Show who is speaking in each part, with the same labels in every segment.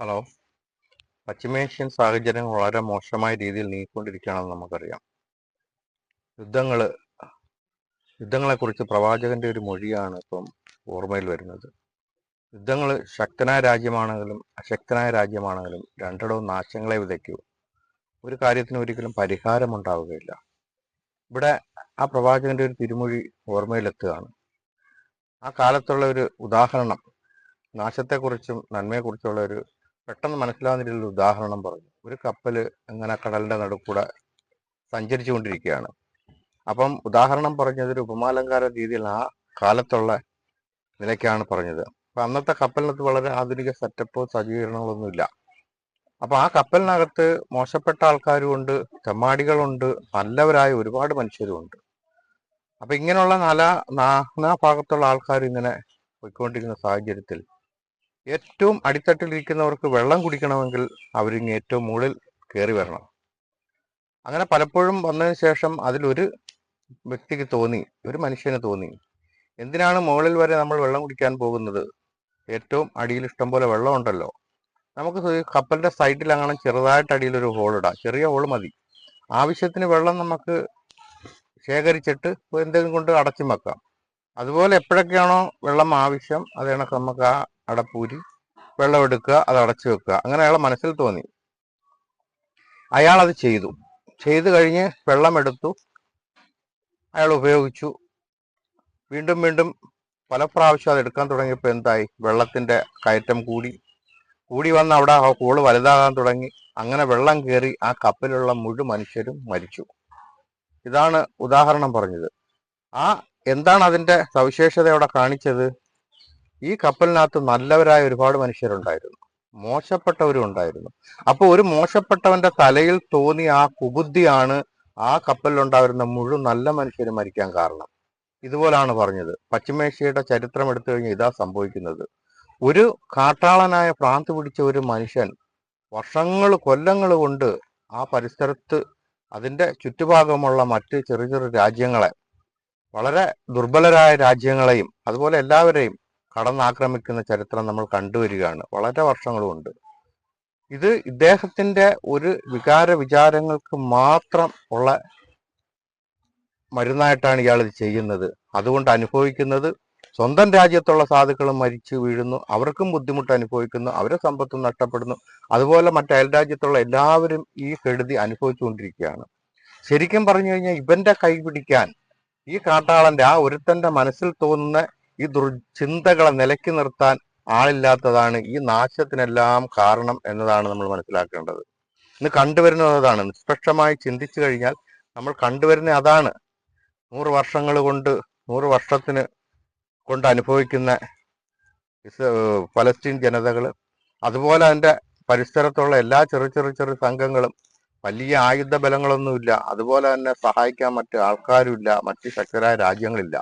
Speaker 1: Hello പശ്ചിമേഷ്യൻ സാഹചര്യങ്ങൾ വളരെ മോശമായ രീതിയിൽ നീങ്ങിക്കൊണ്ടിരിക്കുകയാണെന്ന് നമുക്കറിയാം. യുദ്ധങ്ങൾ യുദ്ധങ്ങളെക്കുറിച്ച് പ്രവാചകന്റെ ഒരു മൊഴിയാണ് ഇപ്പം ഓർമ്മയിൽ വരുന്നത്. യുദ്ധങ്ങൾ ശക്തനായ രാജ്യമാണെങ്കിലും അശക്തനായ രാജ്യമാണെങ്കിലും രണ്ടിടവും നാശങ്ങളെ വിതയ്ക്കൂ. ഒരു കാര്യത്തിന് ഒരിക്കലും പരിഹാരമുണ്ടാവുകയില്ല. ഇവിടെ ആ പ്രവാചകന്റെ ഒരു തിരുമൊഴി ഓർമ്മയിലെത്തുകയാണ്. ആ കാലത്തുള്ള ഒരു ഉദാഹരണം നാശത്തെക്കുറിച്ചും നന്മയെക്കുറിച്ചുള്ള ഒരു പെട്ടെന്ന് മനസ്സിലാവുന്ന ഉദാഹരണം പറഞ്ഞു. ഒരു കപ്പൽ ഇങ്ങനെ കടലിന്റെ നടുക്കൂടെ സഞ്ചരിച്ചു കൊണ്ടിരിക്കുകയാണ് അപ്പം ഉദാഹരണം പറഞ്ഞത് ഒരു ഉപമാലങ്കാര രീതിയിൽ ആ കാലത്തുള്ള നിലയ്ക്കാണ് പറഞ്ഞത്. അപ്പൊ അന്നത്തെ കപ്പലിനകത്ത് വളരെ ആധുനിക സെറ്റപ്പോ സജ്ജീകരണങ്ങളൊന്നും ഇല്ല അപ്പൊ ആ കപ്പലിനകത്ത് മോശപ്പെട്ട ആൾക്കാരുമുണ്ട് തെമ്മാടികളുണ്ട് നല്ലവരായ ഒരുപാട് മനുഷ്യരുമുണ്ട്. അപ്പൊ ഇങ്ങനെയുള്ള നാലാ നാനാ ഭാഗത്തുള്ള ആൾക്കാർ ഇങ്ങനെ പോയിക്കൊണ്ടിരിക്കുന്ന സാഹചര്യത്തിൽ ഏറ്റവും അടിത്തട്ടിലിരിക്കുന്നവർക്ക് വെള്ളം കുടിക്കണമെങ്കിൽ അവരിങ്ങ് ഏറ്റവും മുകളിൽ കയറി വരണം. അങ്ങനെ പലപ്പോഴും വന്നതിന് ശേഷം അതിലൊരു വ്യക്തിക്ക് തോന്നി ഒരു മനുഷ്യന് തോന്നി എന്തിനാണ് മുകളിൽ വരെ നമ്മൾ വെള്ളം കുടിക്കാൻ പോകുന്നത്? ഏറ്റവും അടിയിൽ ഇഷ്ടംപോലെ വെള്ളമുണ്ടല്ലോ നമുക്ക് ഈ കപ്പലിന്റെ സൈഡിൽ അങ്ങനെ ചെറുതായിട്ട് അടിയിൽ ഒരു ഹോൾ ഇടാം. ചെറിയ ഹോൾ മതി. ആവശ്യത്തിന് വെള്ളം നമുക്ക് ശേഖരിച്ചിട്ട് എന്തെങ്കിലും കൊണ്ട് അടച്ചും വെക്കാം. അതുപോലെ എപ്പോഴൊക്കെയാണോ വെള്ളം ആവശ്യം അത് നമുക്ക് ആ അടപ്പൂരി വെള്ളം എടുക്കുക അത് അടച്ചു വെക്കുക. അങ്ങനെ അയാളെ മനസ്സിൽ തോന്നി. അയാൾ അത് ചെയ്തു. ചെയ്തു കഴിഞ്ഞ് വെള്ളം എടുത്തു. അയാൾ ഉപയോഗിച്ചു. വീണ്ടും വീണ്ടും പല പ്രാവശ്യം അത് എടുക്കാൻ തുടങ്ങിയപ്പോൾ എന്തായി? വെള്ളത്തിന്റെ കയറ്റം കൂടി. കൂടി വന്ന് അവിടെ ആ കൂൾ വലുതാകാൻ തുടങ്ങി. അങ്ങനെ വെള്ളം കയറി ആ കപ്പലിലുള്ള മുഴു മനുഷ്യരും മരിച്ചു. ഇതാണ് ഉദാഹരണം പറഞ്ഞത്. ആ എന്താണ് അതിന്റെ സവിശേഷത അവിടെ കാണിച്ചത്? ഈ കപ്പലിനകത്ത് നല്ലവരായ ഒരുപാട് മനുഷ്യരുണ്ടായിരുന്നു. മോശപ്പെട്ടവരും ഉണ്ടായിരുന്നു. അപ്പോൾ ഒരു മോശപ്പെട്ടവന്റെ തലയിൽ തോന്നിയ ആ കുബുദ്ധിയാണ് ആ കപ്പലിലുണ്ടായിരുന്ന മുഴുവൻ നല്ല മനുഷ്യർ മരിക്കാൻ കാരണം. ഇതുപോലാണ് പറഞ്ഞത്. പശ്ചിമേഷ്യയുടെ ചരിത്രം എടുത്തു കഴിഞ്ഞാൽ ഇതാ സംഭവിക്കുന്നത്. ഒരു കാട്ടാളനായ ഭ്രാന്ത് പിടിച്ച ഒരു മനുഷ്യൻ വർഷങ്ങൾ കൊല്ലങ്ങൾ കൊണ്ട് ആ പരിസരത്ത് അതിന്റെ ചുറ്റുഭാഗമുള്ള മറ്റ് ചെറിയ ചെറിയ രാജ്യങ്ങളെ വളരെ ദുർബലരായ രാജ്യങ്ങളെയും അതുപോലെ എല്ലാവരെയും കടന്നാക്രമിക്കുന്ന ചരിത്രം നമ്മൾ കണ്ടുവരികയാണ്. വളരെ വർഷങ്ങളുമുണ്ട്. ഇത് ഇദ്ദേഹത്തിന്റെ ഒരു വികാര വിചാരങ്ങൾക്ക് മാത്രം ഉള്ള മരുന്നായിട്ടാണ് ഇയാൾ ഇത് ചെയ്യുന്നത്. അതുകൊണ്ട് അനുഭവിക്കുന്നത് സ്വന്തം രാജ്യത്തുള്ള സാധുക്കൾ മരിച്ചു വീഴുന്നു അവർക്കും ബുദ്ധിമുട്ട് അനുഭവിക്കുന്നു അവരെ സമ്പത്തും നഷ്ടപ്പെടുന്നു. അതുപോലെ മറ്റ് അയൽരാജ്യത്തുള്ള എല്ലാവരും ഈ കെടുതി അനുഭവിച്ചുകൊണ്ടിരിക്കുകയാണ്. ശരിക്കും പറഞ്ഞു കഴിഞ്ഞാൽ ഇവന്റെ കൈപിടിക്കാൻ ഈ കാട്ടാളന്റെ ആ ഒരുത്തന്റെ മനസ്സിൽ തോന്നുന്ന ഈ ദുർചിന്തകളെ നിലയ്ക്ക് നിർത്താൻ ആളില്ലാത്തതാണ് ഈ നാശത്തിനെല്ലാം കാരണം എന്നതാണ് നമ്മൾ മനസ്സിലാക്കേണ്ടത്. ഇന്ന് കണ്ടുവരുന്നതാണ് നിഷ്പക്ഷമായി ചിന്തിച്ചു കഴിഞ്ഞാൽ നമ്മൾ കണ്ടുവരുന്ന അതാണ്. നൂറ് വർഷങ്ങൾ കൊണ്ട് നൂറ് വർഷത്തിന് കൊണ്ട് അനുഭവിക്കുന്ന പലസ്തീൻ ജനതകൾ അതുപോലെ അതിന്റെ പരിസരത്തുള്ള എല്ലാ ചെറു ചെറു ചെറു സംഘങ്ങളും വലിയ ആയുധ ബലങ്ങളൊന്നുമില്ല. അതുപോലെ തന്നെ സഹായിക്കാൻ മറ്റ് ആൾക്കാരുമില്ല മറ്റ് ശക്തരായ രാജ്യങ്ങളില്ല.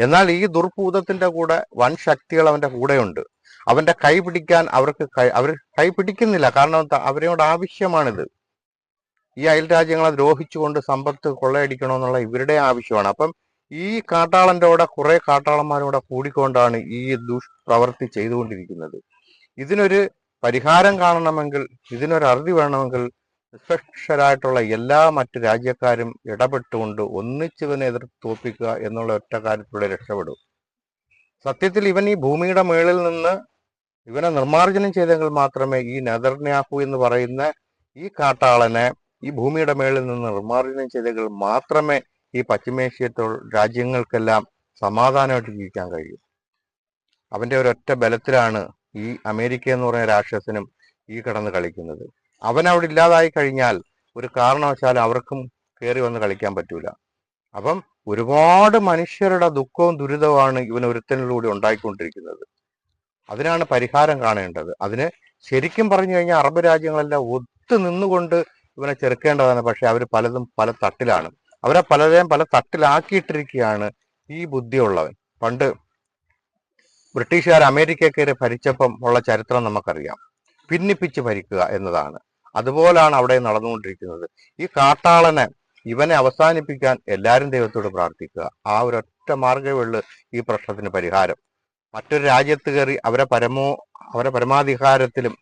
Speaker 1: എന്നാൽ ഈ ദുർഭൂതത്തിന്റെ കൂടെ വൻ ശക്തികൾ അവന്റെ കൂടെയുണ്ട്. അവന്റെ കൈ പിടിക്കാൻ അവർക്ക് അവർ കൈ പിടിക്കുന്നില്ല. കാരണം അവരോട് ആവശ്യമാണിത്. ഈ അയൽ രാജ്യങ്ങളെ ദ്രോഹിച്ചുകൊണ്ട് സമ്പത്ത് കൊള്ളയടിക്കണമെന്നുള്ള ഇവരുടെ ആവശ്യമാണ്. അപ്പം ഈ കാട്ടാളന്റെ കൂടെ കുറെ കാട്ടാളന്മാരോടെ കൂടിക്കൊണ്ടാണ് ഈ ദുഷ്പ്രവൃത്തി ചെയ്തുകൊണ്ടിരിക്കുന്നത്. ഇതിനൊരു പരിഹാരം കാണണമെങ്കിൽ ഇതിനൊരു അറുതി വേണമെങ്കിൽ നിഷ്പക്ഷരായിട്ടുള്ള എല്ലാ മറ്റു രാജ്യക്കാരും ഇടപെട്ടുകൊണ്ട് ഒന്നിച്ചിവനെ എതിർത്ത് തോപ്പിക്കുക എന്നുള്ള ഒറ്റ കാര്യത്തിലൂടെ രക്ഷപ്പെടും. സത്യത്തിൽ ഇവൻ ഈ ഭൂമിയുടെ മേളിൽ നിന്ന് ഇവനെ നിർമ്മാർജനം ചെയ്തെങ്കിൽ മാത്രമേ ഈ നെതർന്യാഹു എന്ന് പറയുന്ന ഈ കാട്ടാളനെ ഈ ഭൂമിയുടെ മേളിൽ നിന്ന് നിർമ്മാർജനം ചെയ്തെങ്കിൽ മാത്രമേ ഈ പശ്ചിമേഷ്യത്തെ രാജ്യങ്ങൾക്കെല്ലാം സമാധാനമായിട്ട് ജീവിക്കാൻ കഴിയും. അവന്റെ ഒരൊറ്റ ബലത്തിലാണ് ഈ അമേരിക്ക എന്ന് പറയുന്ന രാക്ഷസനും ഈ കടന്ന് കളിക്കുന്നത്. അവൻ അവിടെ ഇല്ലാതായി കഴിഞ്ഞാൽ ഒരു കാരണവശാലും അവർക്കും കയറി വന്ന് കളിക്കാൻ പറ്റൂല. അപ്പം ഒരുപാട് മനുഷ്യരുടെ ദുഃഖവും ദുരിതവുമാണ് ഇവൻ ഒരുത്തനിലൂടെ ഉണ്ടായിക്കൊണ്ടിരിക്കുന്നത്. അതിനാണ് പരിഹാരം കാണേണ്ടത്. അതിന് ശരിക്കും പറഞ്ഞു കഴിഞ്ഞാൽ അറബ് രാജ്യങ്ങളെല്ലാം ഒത്തു നിന്നുകൊണ്ട് ഇവനെ ചെറുക്കേണ്ടതാണ്. പക്ഷെ അവർ പലതും പല തട്ടിലാണ്. അവരെ പലരെയും പല തട്ടിലാക്കിയിട്ടിരിക്കുകയാണ് ഈ ബുദ്ധിയുള്ളവൻ. പണ്ട് ബ്രിട്ടീഷുകാർ അമേരിക്കക്കാരെ ഭരിച്ചപ്പം ഉള്ള ചരിത്രം നമുക്കറിയാം. ഭിന്നിപ്പിച്ച് ഭരിക്കുക എന്നതാണ്. അതുപോലാണ് അവിടെ നടന്നുകൊണ്ടിരിക്കുന്നത്. ഈ കാട്ടാളനെ ഇവനെ അവസാനിപ്പിക്കാൻ എല്ലാവരും ദൈവത്തോട് പ്രാർത്ഥിക്കുക. ആ ഒരൊറ്റ ഉള്ളൂ ഈ പ്രശ്നത്തിന് പരിഹാരം. മറ്റൊരു രാജ്യത്ത് കയറി അവരെ പരമോ അവരെ പരമാധികാരത്തിലും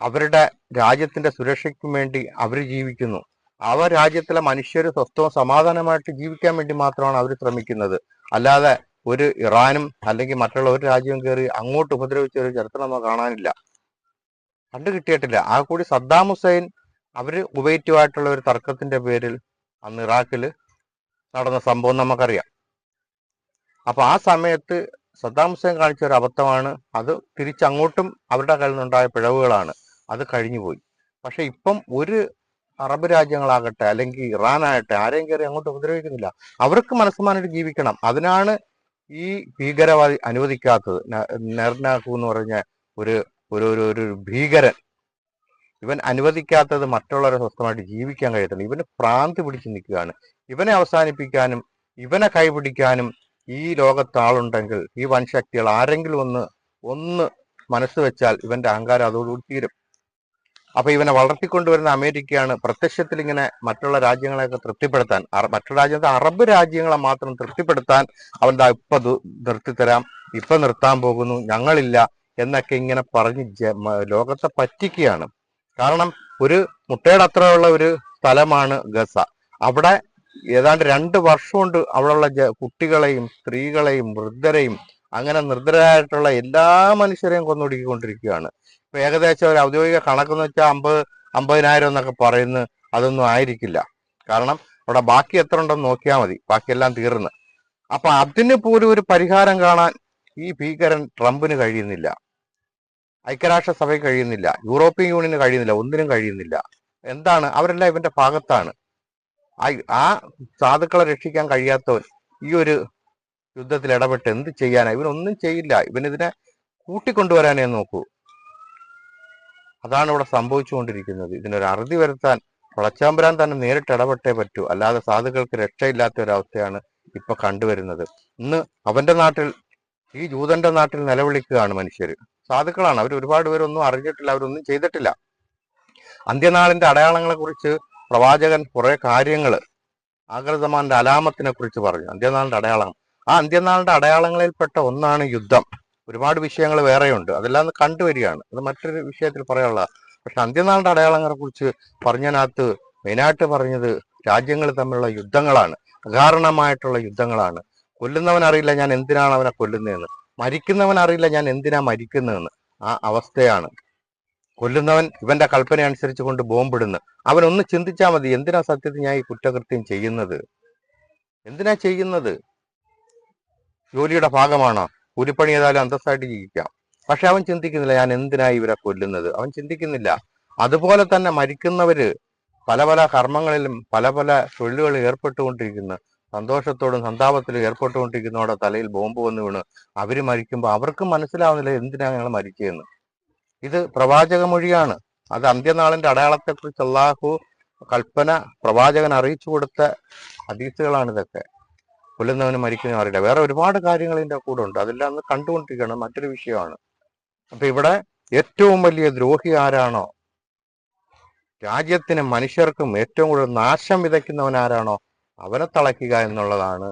Speaker 1: അവരുടെ രാജ്യത്തിന്റെ സുരക്ഷയ്ക്കും വേണ്ടി അവർ ജീവിക്കുന്നു. അവ രാജ്യത്തിലെ മനുഷ്യർ സ്വസ്ഥവും സമാധാനമായിട്ട് ജീവിക്കാൻ വേണ്ടി മാത്രമാണ് അവർ ശ്രമിക്കുന്നത്. അല്ലാതെ ഒരു ഇറാനും അല്ലെങ്കിൽ മറ്റുള്ള ഒരു രാജ്യവും കയറി അങ്ങോട്ട് ഉപദ്രവിച്ച ഒരു ചരിത്രം നമുക്ക് കാണാനില്ല. കണ്ടു കിട്ടിയിട്ടില്ല. ആ കൂടി സദ്ദാം ഹുസൈൻ അവർ കുവൈറ്റുമായിട്ടുള്ള ഒരു തർക്കത്തിന്റെ പേരിൽ അന്ന് ഇറാഖിൽ നടന്ന സംഭവം നമുക്കറിയാം. അപ്പൊ ആ സമയത്ത് സദ്ദാം ഹുസൈൻ കാണിച്ച ഒരു അബദ്ധമാണ്. അത് തിരിച്ചങ്ങോട്ടും അവരുടെ കയ്യിൽ നിന്നുണ്ടായ പിഴവുകളാണ്. അത് കഴിഞ്ഞുപോയി. പക്ഷെ ഇപ്പം ഒരു അറബ് രാജ്യങ്ങളാകട്ടെ അല്ലെങ്കിൽ ഇറാൻ ആകട്ടെ ആരെയും കയറി അങ്ങോട്ട് ഉപദ്രവിക്കുന്നില്ല. അവർക്ക് മനസ്സമാനായിട്ട് ജീവിക്കണം. അതിനാണ് ഈ ഭീകരവാദി അനുവദിക്കാത്തത്. നെർനാഹു എന്ന് പറഞ്ഞ ഒരു ഒരു ഒരു ഒരു ഭീകരൻ. ഇവൻ അനുവദിക്കാത്തത് മറ്റുള്ളവരെ സ്വസ്ഥമായിട്ട് ജീവിക്കാൻ കഴിയത്തില്ല. ഇവന് പ്രാന്ത് പിടിച്ച് നിൽക്കുകയാണ്. ഇവനെ അവസാനിപ്പിക്കാനും ഇവനെ കൈപിടിക്കാനും ഈ ലോകത്ത് ആളുണ്ടെങ്കിൽ ഈ വൻശക്തികൾ ആരെങ്കിലും ഒന്ന് ഒന്ന് മനസ്സ് വെച്ചാൽ ഇവന്റെ അഹങ്കാരം അതോടുകൂടി തീരും. അപ്പൊ ഇവനെ വളർത്തിക്കൊണ്ടുവരുന്ന അമേരിക്കയാണ് പ്രത്യക്ഷത്തിൽ ഇങ്ങനെ മറ്റുള്ള രാജ്യങ്ങളെയൊക്കെ തൃപ്തിപ്പെടുത്താൻ. മറ്റു രാജ്യത്തെ അറബ് രാജ്യങ്ങളെ മാത്രം തൃപ്തിപ്പെടുത്താൻ അവൻ ഇപ്പൊ നിർത്തിത്തരാം. ഇപ്പൊ നിർത്താൻ പോകുന്നു. ഞങ്ങളില്ല. എന്നൊക്കെ ഇങ്ങനെ പറഞ്ഞ് ലോകത്തെ പറ്റിക്കുകയാണ്. കാരണം ഒരു മുട്ടയുടെ അത്രയുള്ള ഒരു സ്ഥലമാണ് ഗസ. അവിടെ ഏതാണ്ട് രണ്ട് വർഷം കൊണ്ട് അവിടെയുള്ള കുട്ടികളെയും സ്ത്രീകളെയും വൃദ്ധരെയും അങ്ങനെ നിർദ്ധരായിട്ടുള്ള എല്ലാ മനുഷ്യരെയും കൊന്നൊടുക്കിക്കൊണ്ടിരിക്കുകയാണ്. ഇപ്പൊ ഏകദേശം ഒരു ഔദ്യോഗിക കണക്കെന്ന് വെച്ചാൽ അമ്പത് അമ്പതിനായിരം എന്നൊക്കെ പറയുന്നത് അതൊന്നും ആയിരിക്കില്ല. കാരണം അവിടെ ബാക്കി എത്ര ഉണ്ടെന്ന് നോക്കിയാൽ മതി. ബാക്കിയെല്ലാം തീർന്ന്. അപ്പൊ അതിന് പോലും ഒരു പരിഹാരം കാണാൻ ഈ ഭീകരൻ ട്രംപിന് കഴിയുന്നില്ല. ഐക്യരാഷ്ട്ര സഭയ്ക്ക് കഴിയുന്നില്ല. യൂറോപ്യൻ യൂണിയന് കഴിയുന്നില്ല. ഒന്നിനും കഴിയുന്നില്ല. എന്താണ്? അവരെല്ലാം ഇവന്റെ ഭാഗത്താണ്. ആ- സാധുക്കളെ രക്ഷിക്കാൻ കഴിയാത്തവൻ ഈ ഒരു യുദ്ധത്തിൽ ഇടപെട്ട് എന്ത് ചെയ്യാനാ? ഇവനൊന്നും ചെയ്യില്ല. ഇവൻ ഇതിനെ കൂട്ടിക്കൊണ്ടുവരാനേ നോക്കൂ. അതാണ് ഇവിടെ സംഭവിച്ചുകൊണ്ടിരിക്കുന്നത്. ഇതിനൊരു അറുതി വരുത്താൻ വളച്ചാമ്പരാൻ തന്നെ നേരിട്ട് ഇടപെട്ടേ പറ്റൂ. അല്ലാതെ സാധുക്കൾക്ക് രക്ഷയില്ലാത്ത ഒരവസ്ഥയാണ് ഇപ്പൊ കണ്ടുവരുന്നത്. ഇന്ന് അവന്റെ നാട്ടിൽ ഈ ജൂതന്റെ നാട്ടിൽ നിലവിളിക്കുകയാണ് മനുഷ്യർ സാധുക്കളാണ്. അവർ ഒരുപാട് പേരൊന്നും അറിഞ്ഞിട്ടില്ല. അവരൊന്നും ചെയ്തിട്ടില്ല. അന്ത്യനാളിന്റെ അടയാളങ്ങളെ കുറിച്ച് പ്രവാചകൻ കുറെ കാര്യങ്ങൾ ആഗ്രതമാന്റെ അലാമത്തിനെ കുറിച്ച് പറഞ്ഞു. അന്ത്യനാളിന്റെ അടയാളം. ആ അന്ത്യനാളിന്റെ അടയാളങ്ങളിൽപ്പെട്ട ഒന്നാണ് യുദ്ധം. ഒരുപാട് വിഷയങ്ങൾ വേറെയുണ്ട്. അതെല്ലാം കണ്ടുവരികയാണ് അത് മറ്റൊരു വിഷയത്തിൽ പറയാനുള്ള പക്ഷെ അന്ത്യനാളിന്റെ അടയാളങ്ങളെ കുറിച്ച് പറഞ്ഞതിനകത്ത് മെയിനായിട്ട് പറഞ്ഞത് രാജ്യങ്ങൾ തമ്മിലുള്ള യുദ്ധങ്ങളാണ്. അകാരണമായിട്ടുള്ള യുദ്ധങ്ങളാണ്. കൊല്ലുന്നവൻ അറിയില്ല ഞാൻ എന്തിനാണ് അവനെ കൊല്ലുന്നതെന്ന്. മരിക്കുന്നവൻ അറിയില്ല ഞാൻ എന്തിനാ മരിക്കുന്നതെന്ന്. ആ അവസ്ഥയാണ്. കൊല്ലുന്നവൻ ഇവന്റെ കൽപ്പന അനുസരിച്ച് കൊണ്ട് ബോംബിടുന്നു. അവനൊന്ന് ചിന്തിച്ചാൽ മതി എന്തിനാ സത്യത്തിൽ ഞാൻ ഈ കുറ്റകൃത്യം ചെയ്യുന്നത്? എന്തിനാ ചെയ്യുന്നത്? ജോലിയുടെ ഭാഗമാണോ? കൂലിപ്പണി ഏതായാലും അന്തസ്സായിട്ട് ജീവിക്കാം. പക്ഷെ അവൻ ചിന്തിക്കുന്നില്ല ഞാൻ എന്തിനാ ഇവരെ കൊല്ലുന്നത്? അവൻ ചിന്തിക്കുന്നില്ല. അതുപോലെ തന്നെ മരിക്കുന്നവര് പല പല കർമ്മങ്ങളിലും പല പല തൊഴിലുകളിൽ ഏർപ്പെട്ടുകൊണ്ടിരിക്കുന്നു. സന്തോഷത്തോടും സന്താപത്തിലും ഏർപ്പെട്ടുകൊണ്ടിരിക്കുന്നവരുടെ തലയിൽ ബോംബ് വന്ന് വീണ്. അവർ മരിക്കുമ്പോൾ അവർക്കും മനസ്സിലാവുന്നില്ല എന്തിനാണ് ഞങ്ങൾ മരിച്ചതെന്ന് ഇത് പ്രവാചക മൊഴിയാണ്. അത് അന്ത്യനാളിന്റെ അടയാളത്തെക്കുറിച്ച് അള്ളാഹു കൽപ്പന പ്രവാചകൻ അറിയിച്ചു കൊടുത്ത ഹദീസുകളാണ് ഇതൊക്കെ കൊല്ലുന്നവന് മരിക്കുന്ന അറിയില്ല. വേറെ ഒരുപാട് കാര്യങ്ങൾ ഇതിന്റെ കൂടെ ഉണ്ട്. അതെല്ലാം അന്ന് മറ്റൊരു വിഷയമാണ്. അപ്പൊ ഇവിടെ ഏറ്റവും വലിയ ദ്രോഹി ആരാണോ? രാജ്യത്തിനും മനുഷ്യർക്കും ഏറ്റവും കൂടുതൽ നാശം വിതയ്ക്കുന്നവൻ ആരാണോ? അവനെ തളയ്ക്കുക എന്നുള്ളതാണ്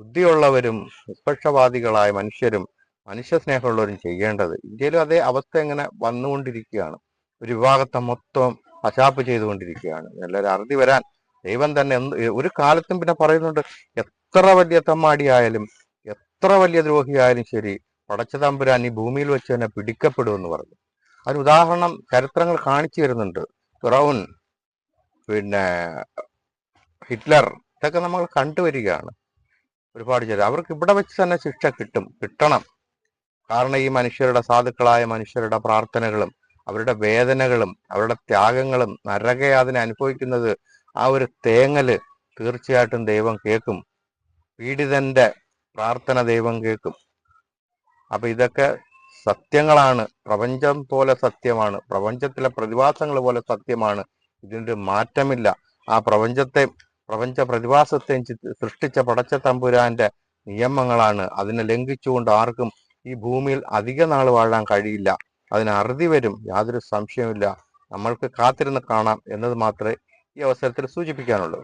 Speaker 1: ബുദ്ധിയുള്ളവരും നിഷ്പക്ഷവാദികളായ മനുഷ്യരും മനുഷ്യസ്നേഹമുള്ളവരും ചെയ്യേണ്ടത്. ഇന്ത്യയിലും അതേ അവസ്ഥ എങ്ങനെ വന്നുകൊണ്ടിരിക്കുകയാണ്. ഒരു വിഭാഗത്തെ മൊത്തം അശാപ്പ് ചെയ്തുകൊണ്ടിരിക്കുകയാണ്. എല്ലാവരും അറുതി വരാൻ ദൈവം തന്നെ ഒരു കാലത്തും പിന്നെ പറയുന്നുണ്ട് എത്ര വലിയ തമ്മാടിയായാലും എത്ര വലിയ ദ്രോഹിയായാലും ശരി പടച്ച തമ്പുരാൻ ഈ ഭൂമിയിൽ വെച്ച് തന്നെ പിടിക്കപ്പെടുമെന്ന് പറഞ്ഞു. അതിന് ഉദാഹരണം ചരിത്രങ്ങൾ കാണിച്ചു തരുന്നുണ്ട്. ക്രൗൺ പിന്നെ ഹിറ്റ്ലർ ഇതൊക്കെ നമ്മൾ കണ്ടുവരികയാണ്. ഒരുപാട് പേര് അവർക്ക് ഇവിടെ വെച്ച് തന്നെ ശിക്ഷ കിട്ടും കിട്ടണം. കാരണം ഈ മനുഷ്യരുടെ സാധുക്കളായ മനുഷ്യരുടെ പ്രാർത്ഥനകളും അവരുടെ വേദനകളും അവരുടെ ത്യാഗങ്ങളും നരകയാതന അനുഭവിക്കുന്നത് ആ ഒരു തേങ്ങൽ തീർച്ചയായിട്ടും ദൈവം കേൾക്കും. പീഡിതന്റെ പ്രാർത്ഥന ദൈവം കേൾക്കും. അപ്പൊ ഇതൊക്കെ സത്യങ്ങളാണ്. പ്രപഞ്ചം പോലെ സത്യമാണ്. പ്രപഞ്ചത്തിലെ പ്രതിഭാസങ്ങൾ പോലെ സത്യമാണ്. ഇതിന്റെ മാറ്റമില്ല. ആ പ്രപഞ്ചത്തെ പ്രപഞ്ച പ്രതിഭാസത്തെയും സൃഷ്ടിച്ച പടച്ച തമ്പുരാന്റെ നിയമങ്ങളാണ്. അതിനെ ലംഘിച്ചുകൊണ്ട് ആർക്കും ഈ ഭൂമിയിൽ അധിക നാൾ വാഴാൻ കഴിയില്ല. അതിന് അറുതി വരും. യാതൊരു സംശയവുമില്ല. നമ്മൾക്ക് കാത്തിരുന്ന് കാണാം എന്നത് മാത്രമേ ഈ അവസരത്തിൽ സൂചിപ്പിക്കാനുള്ളൂ.